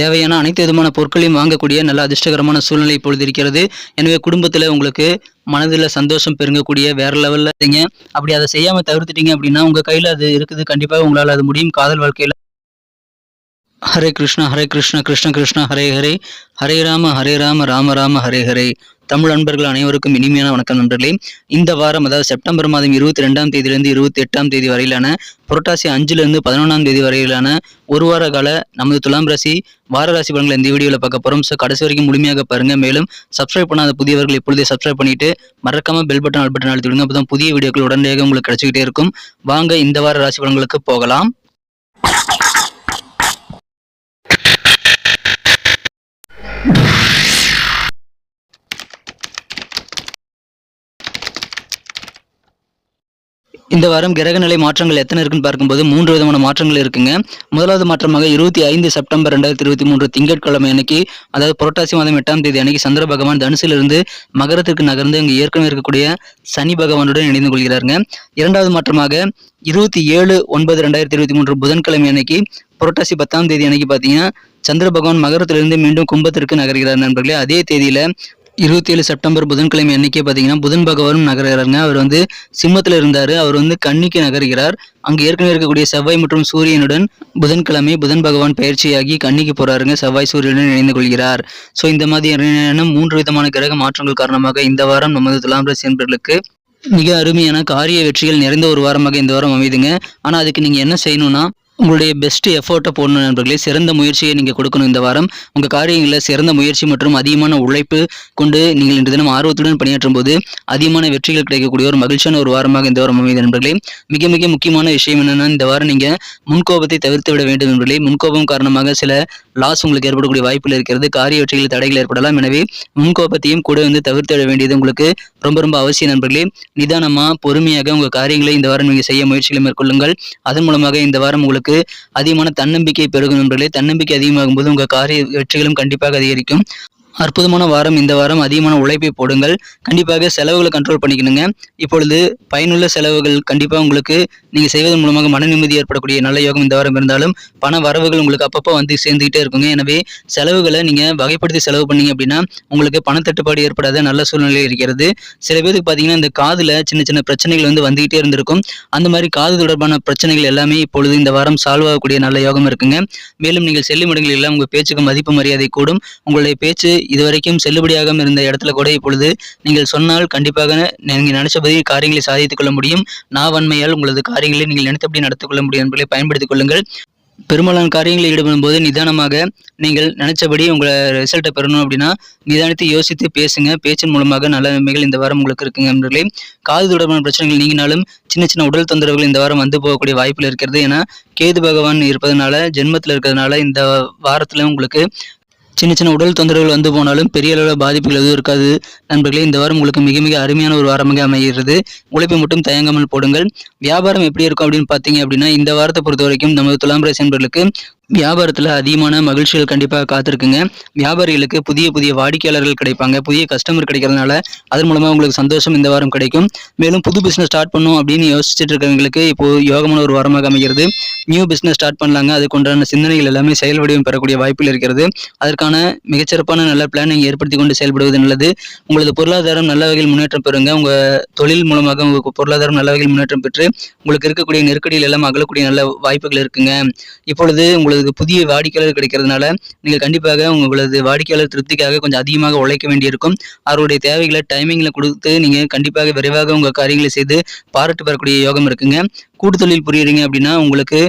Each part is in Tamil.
தேவையான அனைத்து விதமான பொருட்களையும் வாங்கக்கூடிய நல்ல அதிர்ஷ்டகரமான சூழ்நிலை இப்பொழுது இருக்கிறது. எனவே குடும்பத்தில் உங்களுக்கு மனதில் சந்தோஷம் பெருங்கக்கூடிய வேற லெவலில் இருங்க அப்படி அதை செய்யாமல் தவிர்த்துட்டீங்க அப்படின்னா உங்கள் கையில் அது இருக்குது. கண்டிப்பாக உங்களால் அது முடியும். காதல் வாழ்க்கையில். ஹரே கிருஷ்ணா ஹரே கிருஷ்ணா கிருஷ்ண கிருஷ்ணா ஹரே ஹரே. ஹரே ராம ஹரே ராம ராம ராம ஹரே ஹரே. தமிழ் அன்பர்கள் அனைவருக்கும் இனிமையான வணக்கம் நண்பர்களே. இந்த வாரம் அதாவது செப்டம்பர் மாதம் இருபத்தி ரெண்டாம் தேதியிலிருந்து இருபத்தி எட்டாம் தேதி வரையிலான புரட்டாசி அஞ்சுலேருந்து பதினொன்றாம் தேதி வரையிலான ஒரு வார கால நமது துலாம் ராசி வார ராசி பலன்களை இந்த வீடியோவில் பார்க்க போகிறோம் ஸோ கடைசி வரைக்கும் முழுமையாக பாருங்க. மேலும் சப்ஸ்கிரைப் பண்ணாத புதியவர்கள் இப்பொழுதே சப்ஸ்கிரைப் பண்ணிட்டு மறக்காம பெல் பட்டன் ஆல் பட்டன் அழுத்தி விடுங்க. அப்போ தான் புதிய வீடியோக்கள் உடனடியாக உங்களுக்கு கிடைச்சிக்கிட்டே இருக்கும். வாங்க இந்த வார ராசி பலன்களுக்கு போகலாம். இந்த வாரம் கிரகநிலை மாற்றங்கள் எத்தனை இருக்குன்னு பார்க்கும்போது மூன்று விதமான மாற்றங்கள் இருக்குங்க. முதலாவது மாற்றமாக இருபத்தி ஐந்து செப்டம்பர் ரெண்டாயிரத்தி இருபத்தி மூன்று திங்கட்கிழமை அன்னைக்கு அதாவது புரட்டாசி மாதம் எட்டாம் தேதி அன்னைக்கு சந்திர பகவான் தனுசிலிருந்து மகரத்திற்கு நகர்ந்து அங்கு ஏற்கனவே இருக்கக்கூடிய சனி பகவானுடன் இணைந்து கொள்கிறாருங்க. இரண்டாவது மாற்றமாக இருபத்தி ஏழு ஒன்பது ரெண்டாயிரத்தி இருபத்தி மூன்று புதன்கிழமை அன்னைக்கு புரட்டாசி பத்தாம் தேதி அன்னைக்கு பார்த்தீங்கன்னா சந்திர பகவான் மகரத்திலிருந்து மீண்டும் கும்பத்திற்கு நகர்கிறார் நண்பர்களே. அதே தேதியில இருபத்தி ஏழு செப்டம்பர் புதன்கிழமை அன்னைக்கே பார்த்தீங்கன்னா புதன் பகவானும் நகர்கிறாருங்க. அவர் வந்து சிம்மத்தில் இருந்தார். அவர் வந்து கன்னிக்கு நகர்கிறார். அங்கே ஏற்கனவே இருக்கக்கூடிய செவ்வாய் மற்றும் சூரியனுடன் புதன்கிழமை புதன் பகவான் பயிற்சியாகி கன்னிக்கு போறாருங்க. செவ்வாய் சூரியனுடன் இணைந்து கொள்கிறார். ஸோ இந்த மாதிரியான மூன்று விதமான கிரக மாற்றங்கள் காரணமாக இந்த வாரம் நமது துலாம் ராசி என்பர்களுக்கு மிக அருமையான காரிய வெற்றிகள் நிறைந்த ஒரு வாரமாக இந்த வாரம் அமைதுங்க. ஆனால் அதுக்கு நீங்கள் என்ன செய்யணும்னா உங்களுடைய பெஸ்ட் எஃபோர்ட்டை போடணும் நண்பர்களே. சிறந்த முயற்சியை நீங்கள் கொடுக்கணும் இந்த வாரம். உங்கள் காரியங்களில் சிறந்த முயற்சி மற்றும் அதிகமான உழைப்பு கொண்டு நீங்கள் இன்று தினம் ஆர்வத்துடன் பணியாற்றும் போது அதிகமான வெற்றிகள் கிடைக்கக்கூடிய ஒரு மகிழ்ச்சியான ஒரு வாரமாக இந்த வாரம் அமைது நண்பர்களே. மிக மிக முக்கியமான விஷயம் என்னென்னா இந்த வாரம் நீங்கள் முன்கோபத்தை தவிர்த்து விட வேண்டும் நண்பர்களே. முன்கோபம் காரணமாக சில லாஸ் உங்களுக்கு ஏற்படக்கூடிய வாய்ப்புகள் இருக்கிறது. காரிய வெற்றிகளில் தடைகள் ஏற்படலாம். எனவே முன்கோபத்தையும் கூட வந்து தவிர்த்து விட வேண்டியது உங்களுக்கு ரொம்ப ரொம்ப அவசியம் நண்பர்களே. நிதானமாக பொறுமையாக உங்கள் காரியங்களை இந்த வாரம் நீங்கள் செய்ய முயற்சிகளை மேற்கொள்ளுங்கள். அதன் மூலமாக இந்த வாரம் உங்களுக்கு அதிகமான தன்னம்பிக்கை பெருகும் நண்பர்களே. தன்னம்பிக்கை அதிகமாகும் போது உங்கள் காரிய வெற்றிகளும் கண்டிப்பாக அதிகரிக்கும். அற்புதமான வாரம் இந்த வாரம் அதிகமான உழைப்பை போடுங்கள். கண்டிப்பாக செலவுகளை கண்ட்ரோல் பண்ணிக்கணுங்க. இப்பொழுது பயனுள்ள செலவுகள் கண்டிப்பாக உங்களுக்கு நீங்கள் செய்வதன் மூலமாக மன நிம்மதி ஏற்படக்கூடிய நல்ல யோகம் இந்த வாரம் இருந்தாலும் பண வரவுகள் உங்களுக்கு அப்பப்போ வந்து சேர்ந்துக்கிட்டே இருக்குங்க. எனவே செலவுகளை நீங்கள் வகைப்படுத்தி செலவு பண்ணீங்க அப்படின்னா உங்களுக்கு பணத்தட்டுப்பாடு ஏற்படாத நல்ல சூழ்நிலை இருக்கிறது. சில பேருக்கு பார்த்தீங்கன்னா இந்த காதில் சின்ன சின்ன பிரச்சனைகள் வந்து வந்துகிட்டே இருந்திருக்கும். அந்த மாதிரி காது தொடர்பான பிரச்சனைகள் எல்லாமே இப்பொழுது இந்த வாரம் சால்வ் ஆகக்கூடிய நல்ல யோகம் இருக்குங்க. மேலும் நீங்கள் செல்லும் இடங்களில் எல்லாம் உங்கள் பேச்சுக்கு மதிப்பு மரியாதை கூடும். உங்களுடைய பேச்சு இதுவரைக்கும் செல்லுபடியாக இருந்த இடத்துல கூட இப்பொழுது நீங்கள் சொன்னால் கண்டிப்பாக நீங்கள் நினைச்சபடி காரியங்களை சாதித்துக் கொள்ள முடியும். நாவன்மையால் உங்களது காரியங்களை நீங்கள் நினைத்தபடி நடத்துக்கொள்ள முடியும் என்பதை பயன்படுத்திக் கொள்ளுங்கள். பெரும்பாலான காரியங்களில் ஈடுபடும் போது நிதானமாக நீங்கள் நினைச்சபடி உங்களை ரிசல்ட்டை பெறணும் அப்படின்னா நிதானித்து யோசித்து பேசுங்க. பேச்சின் மூலமாக நல்ல நன்மைகள் இந்த வாரம் உங்களுக்கு இருக்குங்க நண்பர்களே. காது தொடர்பான பிரச்சனைகள் நீங்கினாலும் சின்ன சின்ன உடல் தொந்தரவுகள் இந்த வாரம் வந்து போகக்கூடிய வாய்ப்பில் இருக்கிறது. ஏன்னா கேது பகவான் இருப்பதனால ஜென்மத்தில் இருக்கிறதுனால இந்த வாரத்தில் உங்களுக்கு சின்ன சின்ன உடல் தொந்தரவுகள் வந்து போனாலும் பெரிய அளவில் பாதிப்புகள் எதுவும் இருக்காது. நண்பர்களே இந்த வாரம் உங்களுக்கு மிக மிக அருமையான ஒரு வாரமாக அமைகிறது. உழைப்பை மட்டும் தயங்காமல் போடுங்கள். வியாபாரம் எப்படி இருக்கும் அப்படின்னு பார்த்தீங்க அப்படின்னா இந்த வாரத்தை பொறுத்த வரைக்கும் நமது துலாம் ராசி நண்பர்களுக்கு வியாபாரத்தில் அதிகமான மகிழ்ச்சிகள் கண்டிப்பாக காத்திருக்குங்க. வியாபாரிகளுக்கு புதிய புதிய வாடிக்கையாளர்கள் கிடைப்பாங்க. புதிய கஸ்டமர் கிடைக்கிறதுனால அதன் மூலமாக உங்களுக்கு சந்தோஷம் இந்த வாரம் கிடைக்கும். மேலும் புது பிஸ்னஸ் ஸ்டார்ட் பண்ணும் அப்படின்னு யோசிச்சுட்டு இருக்கிறவங்களுக்கு இப்போ யோகமான ஒரு வாரமாக அமைகிறது. நியூ பிஸ்னஸ் ஸ்டார்ட் பண்ணலாங்க. அதுக்குண்டான சிந்தனைகள் எல்லாமே செயல் வடிவம் பெறக்கூடிய வாய்ப்புகள் இருக்கிறது. அதற்கான மிகச்சிறப்பான நல்ல பிளான் நீங்கள் ஏற்படுத்தி கொண்டு செயல்படுவது நல்லது. உங்களது பொருளாதாரம் நல்ல வகையில் முன்னேற்றம் பெறுங்க. உங்கள் தொழில் மூலமாக உங்களுக்கு பொருளாதாரம் நல்ல வகையில் முன்னேற்றம் பெற்று உங்களுக்கு இருக்கக்கூடிய நெருக்கடியில் எல்லாம் அகலக்கூடிய நல்ல வாய்ப்புகள் இருக்குங்க. இப்பொழுது உங்களுக்கு புதிய வாடிக்கையாளர் கிடைக்கிறதுனால நீங்கள் கண்டிப்பாக உங்களது வாடிக்கையாளர் திருப்திக்காக கொஞ்சம் அதிகமாக உழைக்க வேண்டியிருக்கும். அவருடைய தேவைகளை டைமிங்கில் கொடுத்து நீங்கள் கண்டிப்பாக விரைவாக உங்கள் காரியங்களை செய்து பாராட்டு பெறக்கூடிய யோகம் இருக்குங்க. கூட்டு தொழில் புரியுறீங்க அப்படின்னா உங்களுக்கு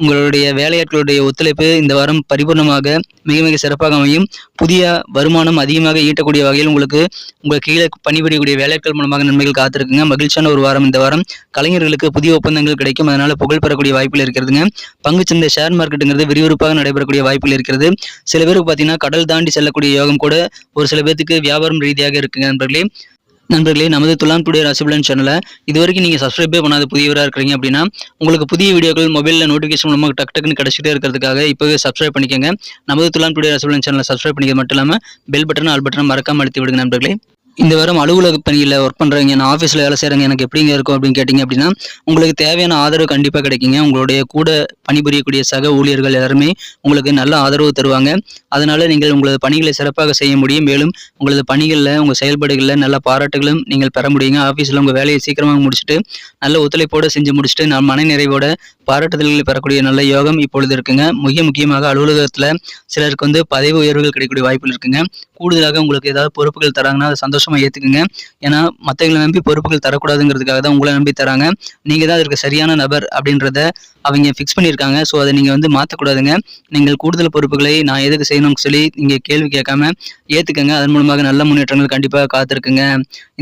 உங்களுடைய வேலையாட்களுடைய ஒத்துழைப்பு இந்த வாரம் பரிபூர்ணமாக மிக மிக சிறப்பாக அமையும். புதிய வருமானம் அதிகமாக ஈட்டக்கூடிய வகையில் உங்களுக்கு உங்கள் கீழே பணிபுரியக்கூடிய வேலையாட்கள் மூலமாக நன்மைகள் காத்திருக்குங்க. மகிழ்ச்சியான ஒரு வாரம் இந்த வாரம். கலைஞர்களுக்கு புதிய ஒப்பந்தங்கள் கிடைக்கும். அதனால புகழ் பெறக்கூடிய வாய்ப்புகள் இருக்கிறதுங்க. பங்குச்சந்தை ஷேர் மார்க்கெட்டுங்கிறது விறுவிறுப்பாக நடைபெறக்கூடிய வாய்ப்புகள் இருக்கிறது. சில பேருக்கு பார்த்தீங்கன்னா கடல் தாண்டி செல்லக்கூடிய யோகம் கூட ஒரு சில பேர்த்துக்கு வியாபாரம் ரீதியாக இருக்குங்க நண்பர்களே. நண்பர்களே நமது துலாம் டுடே ராசிபலன் சேனலை இது வரைக்கும் நீங்கள் சப்ஸ்கிரைபே பண்ணாத புதியவராக இருக்கிறீங்க அப்படின்னா உங்களுக்கு புதிய வீடியோக்கள் மொபைலில் நோட்டிஃபிகேஷன் மூலமாக டக் டக்குன்னு கிடச்சிட்டே இருக்கிறதுக்காக இப்போவே சப்ஸ்கிரைப் பண்ணிக்கோங்க. நமது துலாம் டுடே ராசிபலன் சேனலை சப்ஸ்கிரைப் பண்ணிக்கிறது மட்டும் இல்லாமல் பெல் பட்டன் ஆல் பட்டன் மறக்காமல் அழுத்தி விடுங்க நண்பர்களே. இந்த வாரம் அலுவலக பணியில் ஒர்க் பண்ணுறவங்க நான் ஆஃபீஸில் வேலை செய்கிறவங்க எனக்கு எப்படிங்க இருக்கும் அப்படின்னு கேட்டிங்க அப்படின்னா உங்களுக்கு தேவையான ஆதரவு கண்டிப்பாக கிடைக்குங்க. உங்களுடைய கூட பணிபுரியக்கூடிய சக ஊழியர்கள் எல்லாருமே உங்களுக்கு நல்ல ஆதரவு தருவாங்க. அதனால் நீங்கள் உங்களது பணிகளை சிறப்பாக செய்ய முடியும். மேலும் உங்களது பணிகளில் உங்கள் செயல்பாடுகளில் நல்ல பாராட்டுகளும் நீங்கள் பெற முடியுங்க. ஆஃபீஸில் உங்கள் வேலையை சீக்கிரமாக முடிச்சுட்டு நல்ல ஒத்துழைப்போடு செஞ்சு முடிச்சுட்டு நான் மன நிறைவோட பாராட்டுதல்களை பெறக்கூடிய நல்ல யோகம் இப்பொழுது இருக்குங்க. மிக முக்கியமாக அலுவலகத்தில் சிலருக்கு வந்து பதவி உயர்வுகள் கிடைக்கக்கூடிய வாய்ப்புகள் இருக்குங்க. கூடுதலாக உங்களுக்கு ஏதாவது பொறுப்புகள் தராங்கன்னா சந்தோஷம் சந்தோஷமாக ஏற்றுக்குங்க ஏன்னா மற்றவங்களை நம்பி பொறுப்புகள் தரக்கூடாதுங்கிறதுக்காக தான் உங்களை நம்பி தராங்க. நீங்கள் தான் அதற்கு சரியான நபர் அப்படின்றத அவங்க ஃபிக்ஸ் பண்ணியிருக்காங்க. ஸோ அதை நீங்கள் வந்து மாற்றக்கூடாதுங்க நீங்கள் கூடுதல் பொறுப்புகளை நான் எதுக்கு செய்யணும்னு சொல்லி நீங்கள் கேள்வி கேட்காம ஏற்றுக்கங்க அதன் மூலமாக நல்ல முன்னேற்றங்கள் கண்டிப்பாக காத்திருக்குங்க.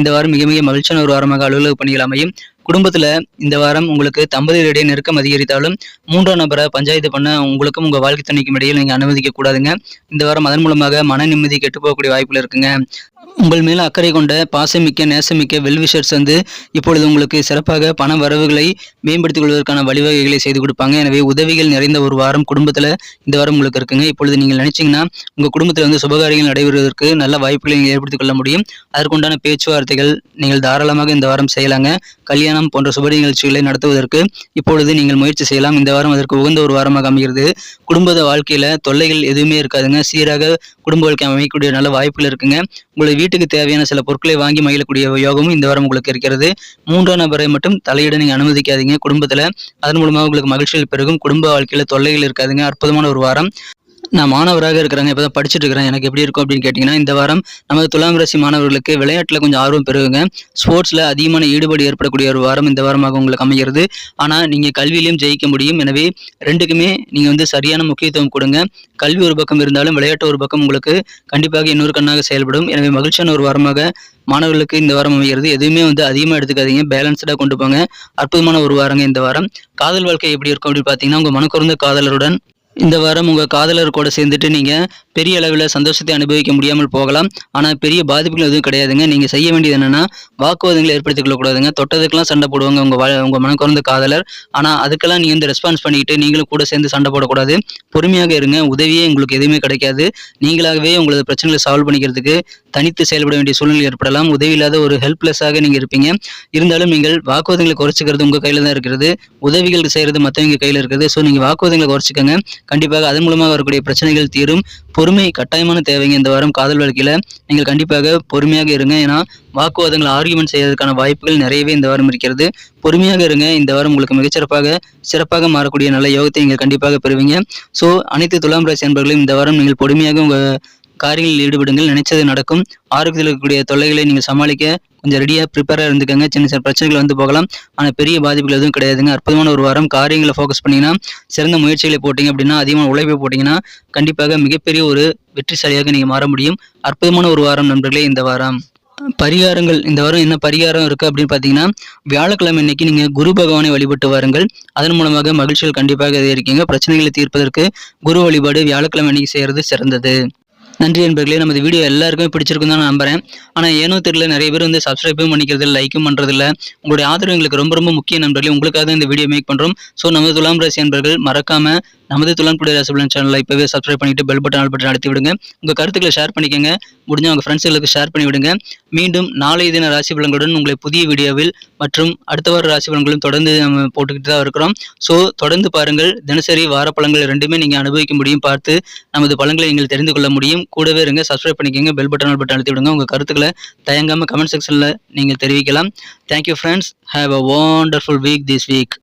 இந்த வாரம் மிக மிக மகிழ்ச்சியான ஒரு வாரமாக அலுவலக பணிகள் அமையும். குடும்பத்தில் இந்த வாரம் உங்களுக்கு தம்பதியரிடையே நெருக்கம் அதிகரித்தாலும் மூன்றாம் நபரை பஞ்சாயத்து பண்ண உங்களுக்கும் உங்கள் வாழ்க்கை துணைக்கும் இடையில் நீங்கள் அனுமதிக்க கூடாதுங்க இந்த வாரம் அதன் மூலமாக மன நிம்மதி கெட்டு போகக்கூடிய வாய்ப்புகள் இருக்குங்க. உங்கள் மேல் அக்கறை கொண்ட பாசமிக்க நேசமிக்க வெல்விஷர்ஸ் வந்து இப்பொழுது உங்களுக்கு சிறப்பாக பண வரவுகளை மேம்படுத்திக் கொள்வதற்கான வழிவகைகளை செய்து கொடுப்பாங்க. எனவே உதவிகள் நிறைந்த ஒரு வாரம் குடும்பத்தில் இந்த வாரம் உங்களுக்கு இருக்குங்க. இப்பொழுது நீங்கள் நினைச்சீங்கன்னா உங்கள் குடும்பத்தில் வந்து சுபகாரியங்கள் நடைபெறுவதற்கு நல்ல வாய்ப்புகளை நீங்கள் ஏற்படுத்திக் கொள்ள முடியும். அதற்குண்டான பேச்சுவார்த்தைகள் நீங்கள் தாராளமாக இந்த வாரம் செய்யலாங்க. கல்யாணம் போன்ற சுப நிகழ்ச்சிகளை நடத்துவதற்கு இப்பொழுது நீங்கள் முயற்சி செய்யலாம். இந்த வாரம் அதற்கு உகந்த ஒரு வாரமாக அமைகிறது. குடும்ப வாழ்க்கையில் தொல்லைகள் எதுவுமே இருக்காதுங்க. சீராக குடும்ப வாழ்க்கை அமைக்கக்கூடிய நல்ல வாய்ப்புகள் இருக்குங்க. உங்களுக்கு வீட்டுக்கு தேவையான சில பொருட்களை வாங்கி மகிழக்கூடிய யோகமும் இந்த வாரம் உங்களுக்கு இருக்கிறது. மூன்றாம் நபரை மட்டும் தலையிட நீங்க அனுமதிக்காதீங்க. குடும்பத்துல அதன் மூலமாக உங்களுக்கு மகிழ்ச்சிகள் பெருகும். குடும்ப வாழ்க்கையில தொல்லைகள் இருக்காதுங்க. அற்புதமான ஒரு வாரம். நான் மாணவராக இருக்கிறாங்க இப்போ தான் படிச்சுட்டு இருக்கிறேன். எனக்கு எப்படி இருக்கும் அப்படின்னு கேட்டிங்கன்னா இந்த வாரம் நமது துலாம் ராசி மாணவர்களுக்கு விளையாட்டில் கொஞ்சம் ஆர்வம் பெறுங்க ஸ்போர்ட்ஸில் அதிகமான ஈடுபாடு ஏற்படக்கூடிய ஒரு வாரம் இந்த வாரமாக உங்களுக்கு அமைகிறது. ஆனால் நீங்கள் கல்வியிலையும் ஜெயிக்க முடியும். எனவே ரெண்டுக்குமே நீங்கள் வந்து சரியான முக்கியத்துவம் கொடுங்க. கல்வி ஒரு பக்கம் இருந்தாலும் விளையாட்டு ஒரு பக்கம் உங்களுக்கு கண்டிப்பாக இன்னொரு கண்ணாக செயல்படும். எனவே மகிழ்ச்சியான ஒரு வாரமாக மாணவர்களுக்கு இந்த வாரம் அமைகிறது. எதுவுமே வந்து அதிகமாக எடுத்துக்காதீங்க. பேலன்ஸ்டாக கொண்டு போங்க. அற்புதமான ஒரு வாரங்க இந்த வாரம். காதல் வாழ்க்கை எப்படி இருக்கும் அப்படின்னு பார்த்தீங்கன்னா உங்கள் மனக்குறந்த காதலருடன் இந்த வாரம் உங்கள் காதலர் கூட சேர்ந்துட்டு நீங்கள் பெரிய அளவில் சந்தோஷத்தை அனுபவிக்க முடியாமல் போகலாம். ஆனால் பெரிய பாதிப்புகள் எதுவும் கிடையாதுங்க. நீங்கள் செய்ய வேண்டியது என்னென்னா வாக்குவாதங்களை ஏற்படுத்திக் கொள்ளக்கூடாதுங்க. தொட்டதுக்கெல்லாம் சண்டை போடுவாங்க உங்கள் வா உங்கள் மனக்குறந்த காதலர். ஆனால் அதுக்கெல்லாம் நீங்கள் வந்து ரெஸ்பான்ஸ் பண்ணிக்கிட்டு நீங்களும் கூட சேர்ந்து சண்டை போடக்கூடாது. பொறுமையாக இருங்க. உதவியே உங்களுக்கு எதுவுமே கிடைக்காது. நீங்களாகவே உங்களது பிரச்சனைகளை சால்வ் பண்ணிக்கிறதுக்கு தனித்து செயல்பட வேண்டிய சூழ்நிலை ஏற்படலாம். உதவி இல்லாத ஒரு ஹெல்ப்லெஸ்ஸாக நீங்கள் இருப்பீங்க. இருந்தாலும் நீங்கள் வாக்குவாதங்களை குறைச்சிக்கிறது உங்கள் கையில் தான் இருக்கிறது. உதவிகள் செய்கிறது மற்றவங்க கையில் இருக்குது. ஸோ நீங்கள் வாக்குவாதங்களை குறைச்சிக்கோங்க. கண்டிப்பாக அதன் மூலமாக வரக்கூடிய பிரச்சனைகள் தீரும். பொறுமை கட்டாயமான தேவைங்க இந்த வாரம் காதல் வாழ்க்கையில். நீங்கள் கண்டிப்பாக பொறுமையாக இருங்க. ஏன்னா வாக்குவாதங்கள் ஆர்குமெண்ட் செய்வதற்கான வாய்ப்புகள் நிறையவே இந்த வாரம் இருக்கிறது. பொறுமையாக இருங்க. இந்த வாரம் உங்களுக்கு மிகச்சிறப்பாக சிறப்பாக மாறக்கூடிய நல்ல யோகத்தை நீங்கள் கண்டிப்பாக பெறுவீங்க. ஸோ அனைத்து துலாம் ராசி அன்பர்களையும் இந்த வாரம் நீங்கள் பொறுமையாக உங்கள் காரியங்களில் ஈடுபடுங்கள். நினைச்சது நடக்கும். ஆரோக்கியத்தில் இருக்கக்கூடிய தொல்லைகளை நீங்கள் சமாளிக்க கொஞ்சம் ரெடியாக ப்ரிப்பேராக இருந்துக்கங்க. சின்ன சின்ன பிரச்சனைகள் வந்து போகலாம். ஆனால் பெரிய பாதிப்புகள் எதுவும் கிடையாதுங்க. அற்புதமான ஒரு வாரம் காரியங்களை ஃபோக்கஸ் பண்ணிங்கன்னா சிறந்த முயற்சிகளை போட்டிங்க அப்படின்னா அதிகமாக உழைப்பை போட்டிங்கன்னா கண்டிப்பாக மிகப்பெரிய ஒரு வெற்றிசாலியாக நீங்கள் மாற முடியும். அற்புதமான ஒரு வாரம் நண்பர்களே இந்த வாரம். பரிகாரங்கள் இந்த வாரம் என்ன பரிகாரம் இருக்குது அப்படின்னு பார்த்தீங்கன்னா வியாழக்கிழமை இன்னைக்கு நீங்கள் குரு பகவானை வழிபட்டு வாருங்கள். அதன் மூலமாக மகிழ்ச்சிகள் கண்டிப்பாக இருக்கீங்க பிரச்சனைகளை தீர்ப்பதற்கு குரு வழிபாடு வியாழக்கிழமை இன்னைக்கு செய்கிறது சிறந்தது. நன்றி நண்பர்களே. நமது வீடியோ எல்லாருக்குமே பிடிச்சிருக்கும் தான் நான் நம்புறேன். ஆனால் ஏனோ தெரியல நிறைய பேர் வந்து சப்ஸ்கிரைபும் பண்ணிக்கிறது லைக்கும் பண்ணுறதில்ல உங்களுடைய ஆதரவு எங்களுக்கு ரொம்ப ரொம்ப முக்கிய நண்பர்களே. உங்களுக்காக தான் இந்த வீடியோ மேக் பண்ணுறோம் ஸோ நமது துலாம் ராசி நண்பர்கள் மறக்காமல் நமது துலான்புடைய ராசிபலன் சேனலை இப்போவே சப்ஸ்கிரைப் பண்ணிட்டு பெல் பட்டன் ஆல் பட்டன் அழுத்தி விடுங்க. உங்கள் கருத்துக்களை ஷேர் பண்ணிக்கங்க. முடிஞ்ச உங்கள் ஃப்ரெண்ட்ஸுகளுக்கு ஷேர் பண்ணி விடுங்க. மீண்டும் நாளைய தின ராசி பலன்களுடன் உங்களை புதிய வீடியோவில் மற்றும் அடுத்த வார ராசி பலன்களும் தொடர்ந்து நம்ம போட்டுக்கிட்டு தான் இருக்கிறோம். ஸோ தொடர்ந்து பாருங்கள். தினசரி வார ரெண்டுமே நீங்கள் அனுபவிக்க முடியும். பார்த்து நமது பழங்களை நீங்கள் தெரிந்து கொள்ள முடியும். கூடவே இருங்க. சப்ஸ்கிரைப் பண்ணிக்கோங்க. பெல் பட்டன் ஆல் பட்டன் அழுத்தி விடுங்க உங்கள் கருத்துக்களை தயங்காமல் கமெண்ட் செக்ஷனில் நீங்கள் தெரிவிக்கலாம். Thank you friends have a wonderful week this week